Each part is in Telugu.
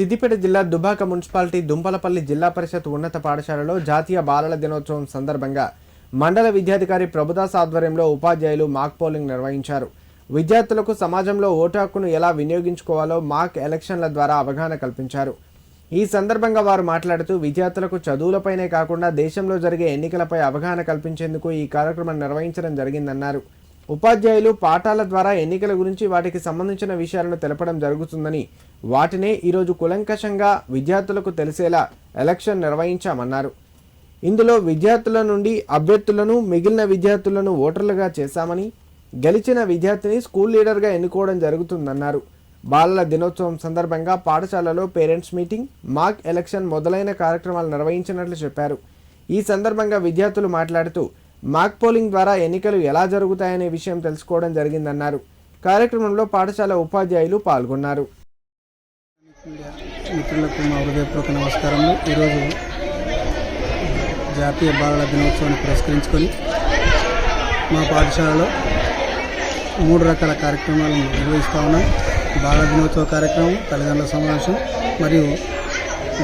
సిద్దిపేట జిల్లా దుబాక మున్సిపాలిటీ దుంపలపల్లి జిల్లా పరిషత్ ఉన్నత పాఠశాలలో జాతీయ బాలల దినోత్సవం సందర్భంగా మండల విద్యాధికారి ప్రభుదాస్ ఆధ్వర్యంలో ఉపాధ్యాయులు మాక్ పోలింగ్ నిర్వహించారు. విద్యార్థులకు సమాజంలో ఓటు హక్కును ఎలా వినియోగించుకోవాలో మాక్ ఎలక్షన్ల ద్వారా అవగాహన కల్పించారు. ఈ సందర్భంగా వారు మాట్లాడుతూ విద్యార్థులకు చదువులపైనే కాకుండా దేశంలో జరిగే ఎన్నికలపై అవగాహన కల్పించేందుకు ఈ కార్యక్రమం నిర్వహించడం జరిగిందన్నారు. ఉపాధ్యాయులు పాఠాల ద్వారా ఎన్నికల గురించి వాటికి సంబంధించిన విషయాలను తెలపడం జరుగుతుందని వాటినే ఈరోజు కులంకషంగా విద్యార్థులకు తెలిసేలా ఎలక్షన్ నిర్వహించామన్నారు. ఇందులో విద్యార్థుల నుండి అభ్యర్థులను మిగిలిన విద్యార్థులను ఓటర్లుగా చేశామని గెలిచిన విద్యార్థిని స్కూల్ లీడర్గా ఎన్నుకోవడం జరుగుతుందన్నారు. బాలల దినోత్సవం సందర్భంగా పాఠశాలలో పేరెంట్స్ మీటింగ్ మాక్ ఎలక్షన్ మొదలైన కార్యక్రమాలు నిర్వహించినట్లు చెప్పారు. ఈ సందర్భంగా విద్యార్థులు మాట్లాడుతూ మాక్ పోలింగ్ ద్వారా ఎన్నికలు ఎలా జరుగుతాయనే విషయం తెలుసుకోవడం జరిగిందన్నారు. కార్యక్రమంలో పాఠశాల ఉపాధ్యాయులు పాల్గొన్నారు. మిత్రులకు మా హృదయపూర్వక నమస్కారములు. ఈరోజు జాతీయ బాలల దినోత్సవాన్ని పురస్కరించుకొని మా పాఠశాలలో మూడు రకాల కార్యక్రమాలను నిర్వహిస్తూ ఉన్నాం. బాలల దినోత్సవ కార్యక్రమం తల్లిదండ్రుల సమావేశం మరియు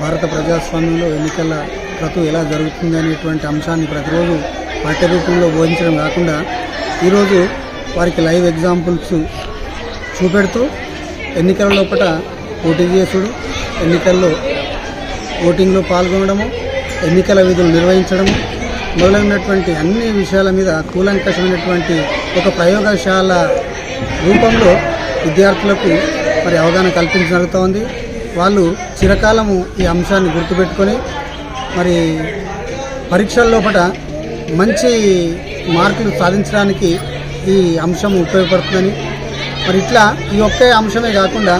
భారత ప్రజాస్వామ్యంలో ఎన్నికల క్రతు ఎలా జరుగుతుంది అనేటువంటి అంశాన్ని ప్రతిరోజు పాఠ్య రూపంలో బోధించడం కాకుండా ఈరోజు వారికి లైవ్ ఎగ్జాంపుల్స్ చూపెడుతూ ఎన్నికల లోపల పోటీ చేసుడు ఎన్నికల్లో ఓటింగ్లో పాల్గొనడము ఎన్నికల విధులు నిర్వహించడము మొదలైనటువంటి అన్ని విషయాల మీద కూలంకషమైనటువంటి ఒక ప్రయోగశాల రూపంలో విద్యార్థులకు మరి అవగాహన కల్పించడం జరుగుతోంది వాళ్ళు చిరకాలము ఈ అంశాన్ని గుర్తుపెట్టుకొని మరి పరీక్షల లోపల మంచి మార్కులు సాధించడానికి ఈ అంశం ఉపయోగపడుతుందని. మరి ఇట్లా ఈ ఒక్కే అంశమే కాకుండా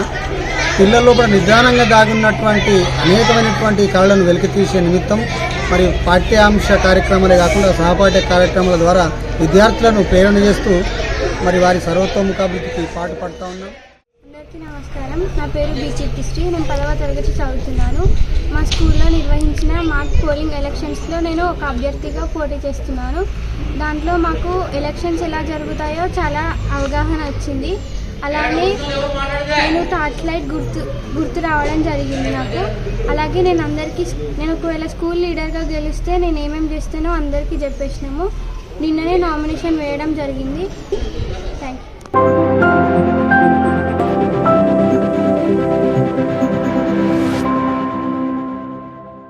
పిల్లల లోపల నిదానంగా దాగున్నటువంటి అనేకమైనటువంటి కళలను వెలికి తీసే నిమిత్తం మరి పాఠ్యాంశ కార్యక్రమాలే కాకుండా సహపాఠ్య కార్యక్రమాల ద్వారా విద్యార్థులను ప్రేరణ చేస్తూ మరి వారి సర్వతోముఖాభివృద్ధికి పాటుపడుతూ ఉన్నాం. అందరికీ నమస్కారం. నా పేరు బి చిట్టిశ్రీ నేను పదవ తరగతి చదువుతున్నాను. మా స్కూల్లో నిర్వహించిన మాక్ పోలింగ్ ఎలక్షన్స్లో నేను ఒక అభ్యర్థిగా పోటీ చేస్తున్నాను. దాంట్లో మాకు ఎలక్షన్స్ ఎలా జరుగుతాయో చాలా అవగాహన వచ్చింది. అలానే నేను టార్చ్ లైట్ గుర్తు గుర్తు రావడం జరిగింది నాకు. అలాగే నేను అందరికీ నేను ఒకవేళ స్కూల్ లీడర్గా గెలిస్తే నేను ఏమేమి చేస్తానో అందరికీ చెప్పేసినాము. నిన్ననే నామినేషన్ వేయడం జరిగింది.